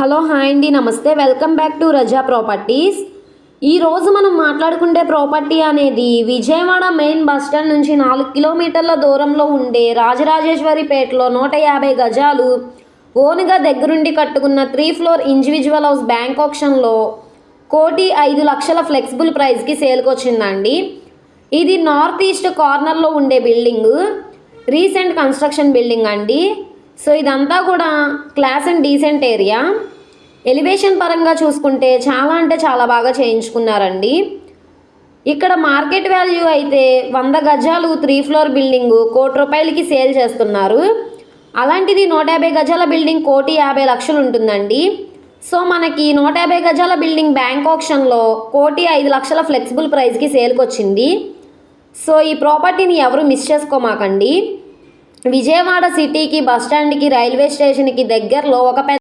Hello hi అండి నమస్తే. Welcome back to Raja properties. ఈరోజు మనం మాట్లాడుకుంటే ప్రాపర్టీ అనేది విజయవాడ మెయిన్ బస్ స్టాండ్ నుంచి నాలుగు కిలోమీటర్ల దూరంలో ఉండే రాజరాజేశ్వరిపేటలో నూట యాభై గజాలు ఓనుగా దగ్గరుండి కట్టుకున్న three floor individual house bank ఆప్షన్లో కోటి ఐదు లక్షల ఫ్లెక్సిబుల్ ప్రైస్కి సేల్కి వచ్చిందండి ఇది నార్త్ ఈస్ట్ కార్నర్లో ఉండే బిల్డింగ్. రీసెంట్ కన్స్ట్రక్షన్ బిల్డింగ్ అండి. సో ఇదంతా కూడా class and decent area. Elevation పరంగా చూసుకుంటే చాలా అంటే చాలా బాగా చేయించుకున్నారండి. ఇక్కడ మార్కెట్ వాల్యూ అయితే వంద గజాలు త్రీ ఫ్లోర్ బిల్డింగ్ కోటి రూపాయలకి సేల్ చేస్తున్నారు. అలాంటిది నూట యాభై గజాల బిల్డింగ్ కోటి యాభై లక్షలు ఉంటుందండి. సో మనకి నూట యాభై గజాల బిల్డింగ్ బ్యాంక్ ఆప్షన్లో కోటి ఐదు లక్షల ఫ్లెక్సిబుల్ ప్రైస్కి సేల్కి వచ్చింది సో ఈ ప్రాపర్టీని ఎవరు మిస్ చేసుకోమాకండి. విజయవాడ సిటీకి బస్ రైల్వే స్టేషన్కి దగ్గరలో ఒక పెద్ద